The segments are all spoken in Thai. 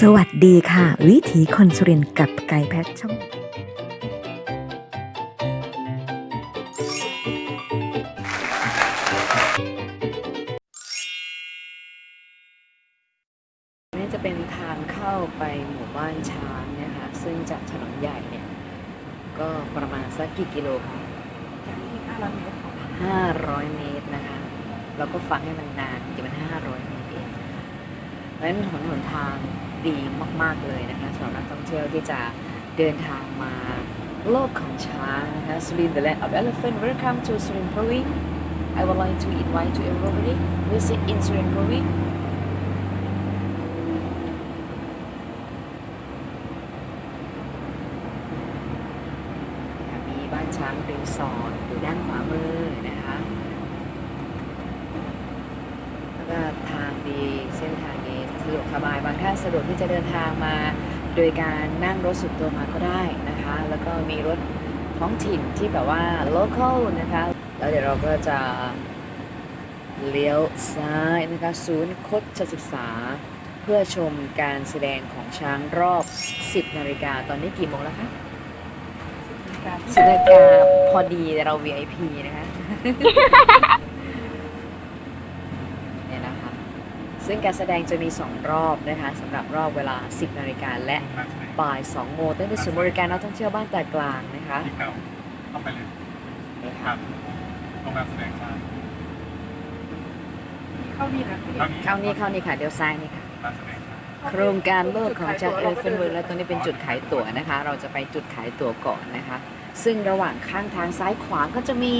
สวัสดีค่ะ วิถีคนสุรินทร์กับไก่แพทช่องนี่จะเป็นทางเข้าไปหมู่บ้านช้างนะคะซึ่งจากถนนใหญ่เนี่ย ก็ประมาณสักกี่กิโลคะ500เมตรนะคะ เราก็ฟังให้มันนานกี่มัน500เมตรเองเพราะฉะนั้นหนหนทาง ดีมากๆเลยนะคะสำหรับนักท่องเที่ยวที่จะเดินทางมาโลกของช้างนะคะสุรินทร์ the land of elephant welcome to Surin Province I would like to invite to everybody visit in Surin Province ค่ะมีบ้านช้างรีสอร์ทอยู่ด้านขวามือนะคะ แล้วก็ทางดีเส้นทางดี สะดวกสบายบางท่านสะดวกที่จะเดินทางมา โดยการนั่งรถสุดตัวมาก็ได้นะคะ แล้วก็มีรถท้องถิ่นที่แบบว่า local นะคะ แล้วเดี๋ยวเราก็จะเลี้ยวซ้ายนะคะศูนย์คดศึกษา เพื่อชมการแสดงของช้างรอบ 10 นาฬิกาตอนนี้กี่โมงแล้วคะสิบนาฬิกาพอดีแต่เรา VIP นะคะ เนี่ยนะคะ ซึ่งการแสดงจะมี 2 รอบนะคะสำหรับรอบเวลา 10 นาฬิกาและบ่าย 2 โมงตั้งแต่ศูนย์บริการนักท่องเที่ยวบ้านตากลางนะคะที่เก่าเข้าไปเลยนี่คค่ะรับโรงแรมแสดงชาติเข้านี่นะเข้านี่เข้านี่ค่ะ เดี๋ยวซ้ายนี่ค่ะร้านแสดงชาติโครงการโลกของจากเอลเฟนเวิร์และตรงนี้เป็นจุดขายตั๋วนะคะ เราจะไปจุดขายตั๋วก่อนนะคะ ซึ่งระหว่างข้างทางซ้ายขวาก็จะมี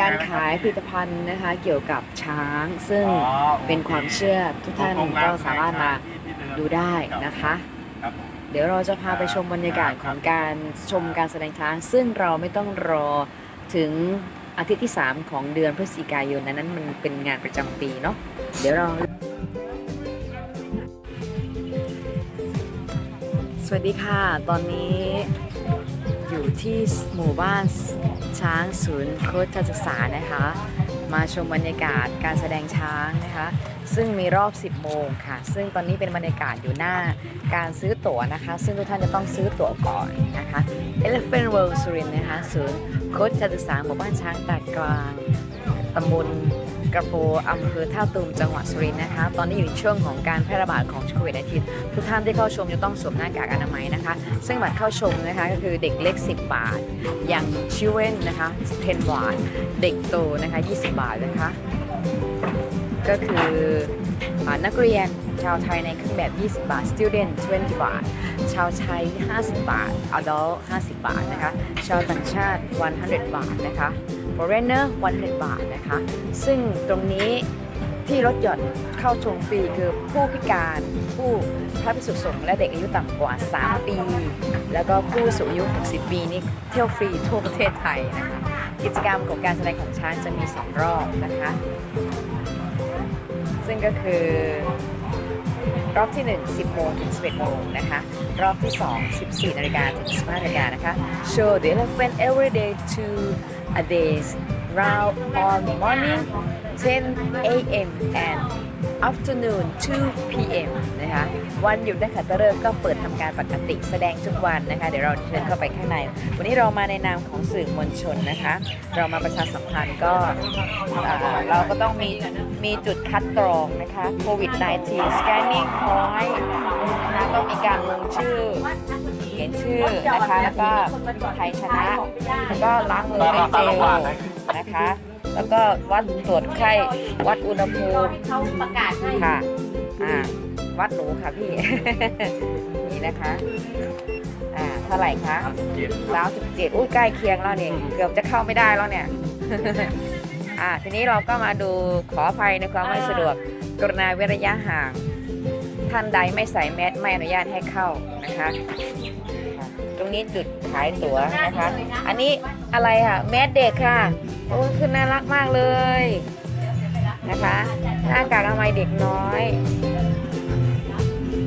การขายผลิตภัณฑ์นะคะ เกี่ยวกับช้าง ซึ่งอ๋อโอเป็นความเชื่อทุกท่านก็สามารถมาดูได้นะคะ ครับผม เดี๋ยวเราจะพาไปชมบรรยากาศของการชมการแสดงช้าง ซึ่งเราไม่ต้องรอถึงอาทิตย์ที่ 3 ของเดือนพฤศจิกายนอันนั้นมันเป็นงานประจำปีเนาะเดี๋ยวเรา สวัสดีค่ะ ตอนนี้อยู่ ที่หมู่บ้านช้างศูนย์โคชศึกษานะคะ มาชมบรรยากาศการแสดงช้างนะคะ ซึ่งมีรอบ 10 โมงค่ะ ซึ่งตอนนี้เป็นบรรยากาศอยู่หน้าการซื้อตั๋วนะคะ ซึ่งทุกท่านจะต้องซื้อตั๋วก่อนนะคะ Elephant World สุรินนะคะ ศูนย์โคชศึกษาหมู่บ้านช้างตากลางตำบล กระโปอำเภอท่าตูมจังหวัดสุรินทร์นะคะ ตอนนี้อยู่ในช่วงของการแพร่ระบาดของโควิด -19 ทุกท่านที่เข้าชมจะต้องสวมหน้ากากอนามัยนะคะ ซึ่งบัตรเข้าชมนะคะก็คือเด็กเล็ก 10 บาท อย่างชิเว่นนะคะ10 บาท เด็กโตนะคะ 20 บาทนะคะ ก็คือนักเรียนชาวไทยในเครื่องแบบ 20 บาท student 20 บาท ชาวไทย 50 บาท adult 50 บาทนะคะ ชาวต่างชาติ 100 บาทนะคะ foreigner 100บาทนะคะ ซึ่งตรงนี้ที่รถหย่อนเข้าชมฟรีคือผู้พิการผู้พระภิกษุสงฆ์และเด็กอายุต่ำกว่า 3 ปี แล้วก็ผู้สูงอายุ 60 ปีนี่เที่ยวฟรีทั่วประเทศไทยนะคะกิจกรรมของการแสดงของช้างจะมี 2 รอบนะคะ ซึ่งก็คือรอบที่ 1 10โมงถึง 11โมงนะคะ รอบที่ 2 14นาฬิกาถึง 15นาฬิกานะคะ Show the elephant every day to days round on morning 10 a.m. and afternoon 2 p.m. นะคะวันหยุดนักขัตฤกษ์ก็เปิดทำการปกติแสดงทุกวันนะคะ เดี๋ยวเราเดินเข้าไปข้างใน วันนี้เรามาในนามของสื่อมวลชนนะคะ เรามาประชาสัมพันธ์ก็เราก็ต้องมีมีจุดคัดกรองนะคะโควิด -19 scanning point นะต้องมีการลงชื่อเขียนชื่อนะคะ แล้วก็ใครชนะ แล้วก็ล้างมือด้วยเจลนะคะ แล้วก็วัดตรวจไข้ วัดอุณหภูมิค่ะ อ่า วัดหนูค่ะพี่ นี่นะคะ อ่า เท่าไหร่คะเจ็ดสามสิบเจ็ดอุ้ยใกล้เคียงแล้วเนี่ย เกือบจะเข้าไม่ได้แล้วเนี่ย อ่า ทีนี้เราก็มาดูขออภัยในความไม่สะดวก กรุณาเว้นระยะห่าง ท่านใดไม่ใส่แมสไม่อนุญาตให้เข้านะคะค่ะตรงนี้จุดขายตั๋วนะคะ อันนี้อะไรค่ะ แมสเด็กค่ะ โอ้คือน่ารักมากเลยนะคะหน้ากากอนามัยเด็กน้อย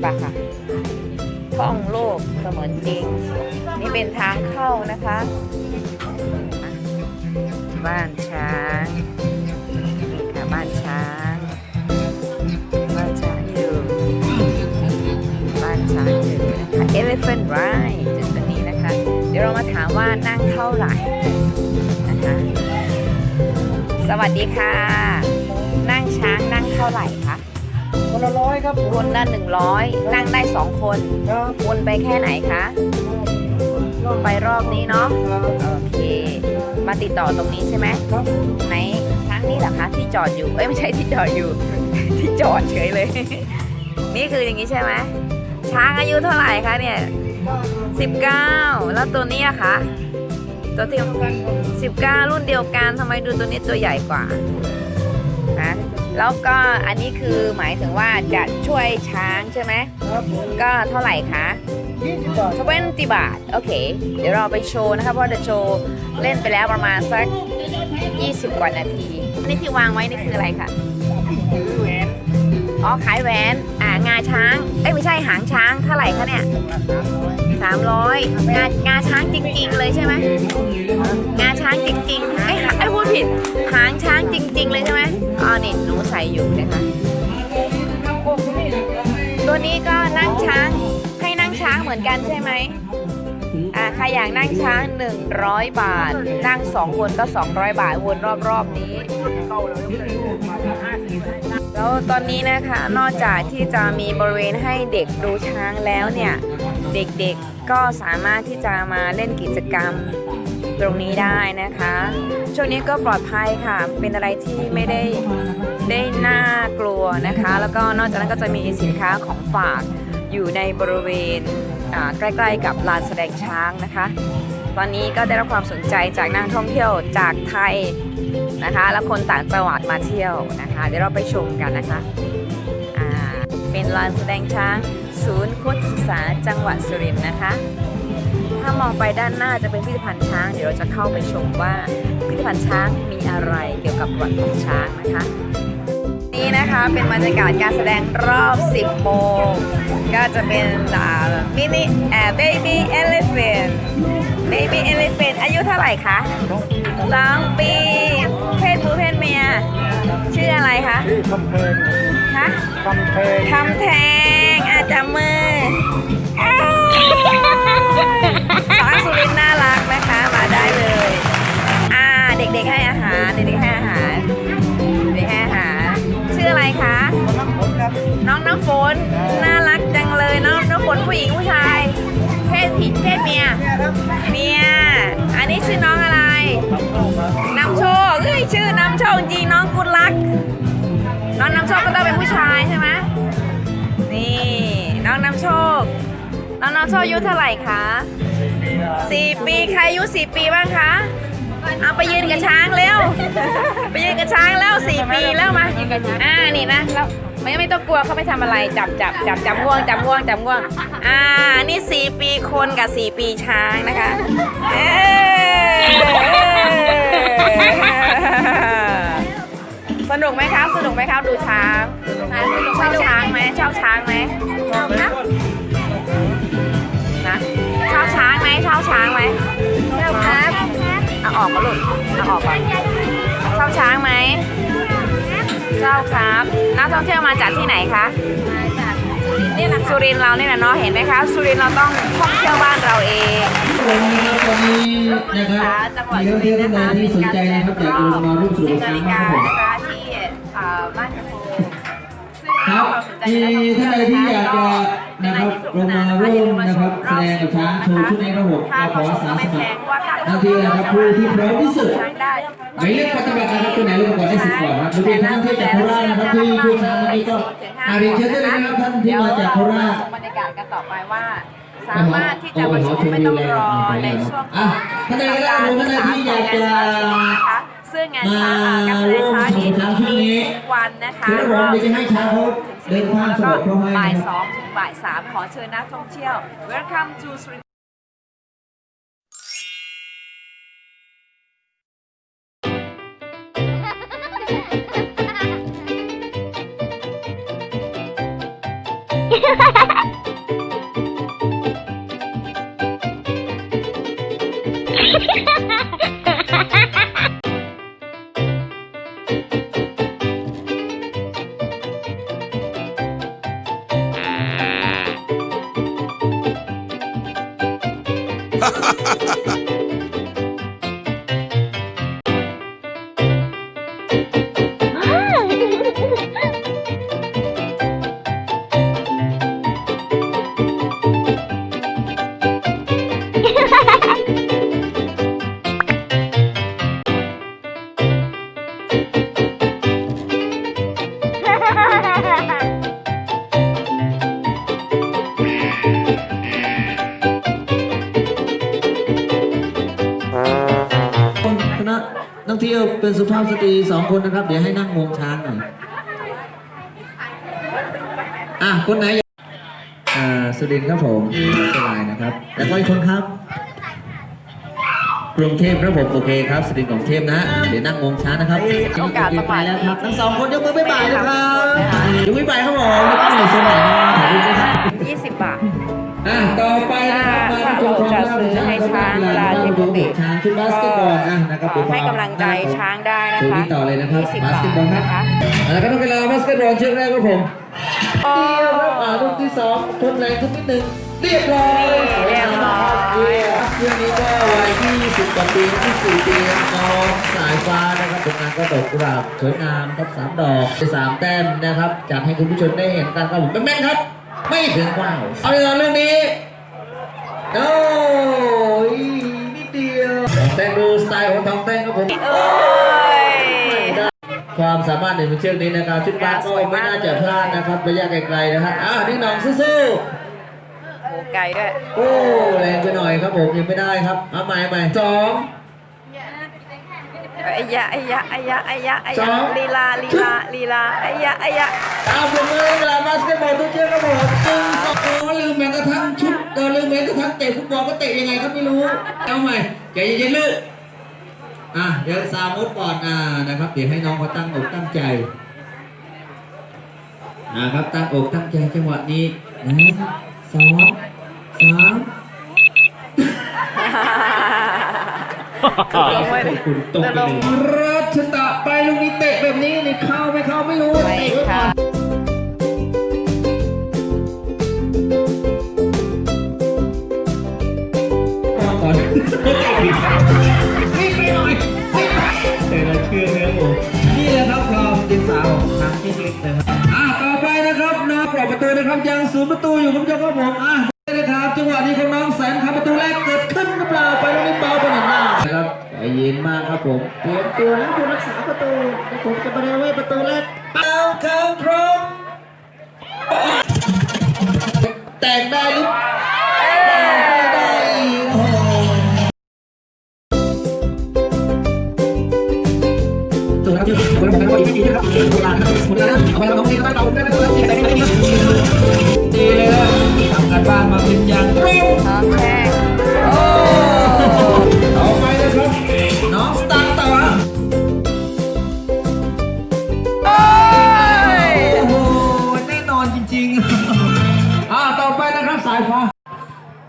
ปะค่ะท่องโลกเสมือนจริง นี่เป็นทางเข้านะคะ บ้านช้างนี่ค่ะบ้านช้างบ้านช้างอยู่บ้านช้างอยู่นะคะ elephant ride จุดตรงนี้นะคะ เดี๋ยวเรามาถามว่านั่งเท่าไหร่นะคะ สวัสดีค่ะ นั่งช้างนั่งเท่าไหร่คะคนละร้อยครับคนละหนึ่งร้อยนั่งได้สองคนครับวนไปแค่ไหนคะไปรอบนี้เนาะโอเค มาติดต่อตรงนี้ใช่ไหมครับไหนช้างนี่เหรอคะที่จอดอยู่เอ้ยไม่ใช่ที่จอดอยู่ ที่จอดเฉยเลย นี่คืออย่างนี้ใช่ไหมช้างอายุเท่าไหร่คะเนี่ยสิบเก้าแล้วตัวนี้อะคะตัวที่ สิบเก้ารุ่นเดียวกันทำไมดูตัวนี้ตัวใหญ่กว่านะแล้วก็อันนี้คือหมายถึงว่าจะช่วยช้างใช่ไหมครับผมก็เท่าไหร่คะยี่สิบบาท20บาท โอเค เดี๋ยวเราไปโชว์นะคะเพราะเดี๋ยวโชว์เล่นไปแล้วประมาณสัก 20 กว่านาทีอันนี่ที่วางไว้นี่คืออะไรคะอ๋อขายแหวนอ่างาช้าง เอ้ยไม่ใช่หางช้างเท่าไหร่คะเนี่ย300งางาช้าง จริง ๆ เลยใช่ไหมงาช้างจริงๆไอ้ไอ้พูดผิดหางช้างจริง ๆ เลยใช่ไหมอ๋อนี่หนูใส่อยู่นะคะตัวนี้ก็นั่งช้างให้นั่งช้างเหมือนกันใช่ไหมอ่าใครอยากนั่งช้าง 100 บาท นั่ง2คนก็ 200 บาทวนรอบๆนี้ แล้วตอนนี้นะคะนอกจากที่จะมีบริเวณให้เด็กดูช้างแล้วเนี่ย เด็กๆก็สามารถที่จะมาเล่นกิจกรรมตรงนี้ได้นะคะ ช่วงนี้ก็ปลอดภัยค่ะ เป็นอะไรที่ไม่ได้ได้น่ากลัวนะคะ แล้วก็นอกจากนั้นก็จะมีสินค้าของฝากอยู่ในบริเวณใกล้ๆกับลานแสดงช้างนะคะ ตอนนี้ก็ได้รับความสนใจจากนักท่องเที่ยวจากไทยนะคะ และคนต่างจังหวัดมาเที่ยวนะคะ เดี๋ยวเราไปชมกันนะคะ เป็นลานแสดงช้าง ศูนย์โคชศึกษาจังหวัดสุรินทร์นะคะ ถ้ามองไปด้านหน้าจะเป็นพิพิธภัณฑ์ช้าง เดี๋ยวเราจะเข้าไปชมว่าพิพิธภัณฑ์ช้างมีอะไรเกี่ยวกับประวัติของช้างนะคะ นี่นะคะเป็นบรรยากาศการแสดงรอบ 10 โมง ก็จะเป็นมินิแอบเบบี้เอลิเฟนเบบี้เอลิเฟนอายุเท่าไหร่คะสองปี เพศผู้เพศเมีย ชื่ออะไรคะที่คำเพลงคะคำเพลงคำแทง น้องน้ำฝนน่ารักจังเลยน้องน้ำฝนผู้หญิงผู้ชาย เพศผิดเพศเมียเนี่ยครับเมียอันนี้ชื่อน้องอะไรน้ำโชคเอ้ยชื่อน้ำโชคจริงน้องกุลลักษ์น้องน้ำโชคก็ต้องเป็นผู้ชายใช่ไหมนี่น้องน้ำโชค น้องน้ำโชคอายุเท่าไหร่คะสี่ปีใครอายุสี่ปีบ้างคะเอาไปยืนกับช้างเร็วไปยืนกับช้างแล้วสี่ปีแล้วมาอ่านี่นะแล้ว ไม่ไม่ต้องกลัวเขาไม่ทำอะไรจับจับจับจับง่วงจับง่วงจับง่วง อ่า นี่สี่ปีคนกับสี่ปีช้างนะคะเอ้ยสนุกไหมครับ สนุกไหมครับดูช้างชอบช้างไหมชอบช้างไหมชอบครับนะชอบช้างไหมชอบช้างไหมชอบครับเอาออกมาลูกเอาออกก่อนชอบช้างไหม ชอบครับนักท่องเที่ยวมาจากที่ไหนคะนี่นะสุรินทร์เราเนี่ยนะเนาะเห็นไหมคะสุรินทร์เราต้องท่องเที่ยวบ้านเราเองวันนี้วันนี้นะครับมีนักเที่ยวท่านใดที่สนใจนะครับอยากลงมาร่วมสนุก10กับนาช้างฬินะกาครับผมนะคะที่เอ่อบ้านกระโปรงซึ่ง ครับเราสนใจมีในกท่านใดที่อยากจะนะครับลงมาร่วมนะครับแสดงกับช้างโชว์ชุดนี้ครับผมก็ขออาสาสมัครทันทีนะครับผู้ที่พร้อมที่สุดช้างได้หมายเลขปฏิบัตินะครับตัวไหนลงก่อนได้สิบก่อนครับโดยเฉพาะท่านที่จากโคราชนะครับที่ผู้ช้างวันนี้ก็อาเรียนเชิญได้เลยนะครับท่านที่มาจากโคราชบรรยากาศกันต่อไปว่าสามารถที่จะมาชมไม่ต้องรอในช่วงอะท่านใดก็ได้ท่านใดที่อยากจะนะคะ ซึ่งงานริ่าการแสดงช้งนี้มีทุกวันนะคะรอบถึงสิบโมงแล้วก็บ่ายสองถึงบ่ายสามขอเชิญนักท่องเที่ยว Welcome to Ha ha ha ha! รีสองคนนะครับ เดี๋ยวให้นั่งงวงช้างหน่อยอะคนไหนอยากอ่าสุดินทร์ครับผมสบายนะครับ แล้วก็อีกคนครับ กรุงเทพครับผมโอเคครับสุดินทร์กรุงเทพนะเดี๋ยวนั่งงวงช้างนะครับโอกาสประมาณแล้วนี้ครับทั้งสองคนยกมือบ๊ายบายนะครับนะคะยกมือบ๊ายบายครับผมยกมือหน่อยสมัยนะถ่ายรูปด้วยครับ20บาท อะต่อไปนะครับถ้าเราจะซื้อให้ช้างเวลาที่ปกติช้างชุดบาสเกตบอลอะนะครับก็ให้กำลังใจช้างได้นะชูคะนี้ต่อเลยนะครับ20บาสบาเกทตบอลครับนะคะแล้วก็ต้องกีฬาบาสเกตบอลเชือกแรกครับผมเดียวครับอ่าลูกที่สองทนแรงทุกนิดหนึ่งเรียบร้อยเรียบร้อยครับเรื่องนี้ก็วัยที่10กว่าปีที่4ปีครับน้องสายฟ้านะครับผลงานก็ดอกกุหลาบสวยงามครับสามดอกสามแต้มนะครับจากให้คุณผู้ชมได้เห็นกันครับผมแม่นๆครับ ไม่ถึงว้าวเอาในตอนเรื่องนี้โอ้ยนิดเดียวแต่ดูสไตล์ของทองแต้งครับผมเอ้ยความสามารถในเชือกนี้นะครับชุดบาสก็ไม่น่าจะพลาดนะครับระยะไกลๆนะครับอ่านี่น้องสู้โอ้ไกลด้วยๆโอ้แรงไปหน่อยครับผมยังไม่ได้ครับเอาใหม่ใหม่สอง ไอ้ยะไอ้ยะไอ้ยะไอ้ยะไอ้สยะองลีลาลีลาลีลาไอ้ยะไอ้ยะเอาผมเลยเวลาบาสเกตบอลทุกเชือกครับผมหนึ่งสองโอ้ลืมแม้กระทั่งชุดเออลืมแม้กระทั่งเตะฟุตบอลก็เตะยังไงก็ไม่รู้เอาใหม่ใจเย็นๆลูกอะเดี๋ยวสามุดก่อนอ่านะครับเดี๋ยวให้น้องเขาตั้งอกตั้งใจนะครับตั้งอกตั้งใจจังหวะนี้หนึ่งสองสาม ตกลงไว้เลยคุณตกตกไปลเลงยรัชตะไปลูกนี้เตะแบบนี้นี่เข้าไม่เข้าไม่รู้ไม่เตะไว้ก่ค่ะอนก่อนนี่ไปหน่อยแต่เราเชื่อเนื้อผมนี่แหละครับความเป็นสาวของทางที่เล็กนะครับอะต่อไปนะครับน้องปลอบประตูนะครับยังศูนย์ประตูอยู่คุณผู้ชมครับผมอะนี่นะครับจังหวะนี้ของน้องแสนครับประตูแรกเกิดขึ้นหรือเปล่าไปตรงนี้เบาไปหน่อยหน้านะครับใจเยินมากครับผมเปลี่ยมตัวนะผู้รักษาประตูครับผมจะมาเรไว้ประตูแรกเอาเข้าตรงแต่งได้หรือดีเลยทำการบ้านมาเป็นอย่างเร่ง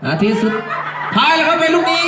นาทีสุดท้ายแล้วครับเป็นลูกนี้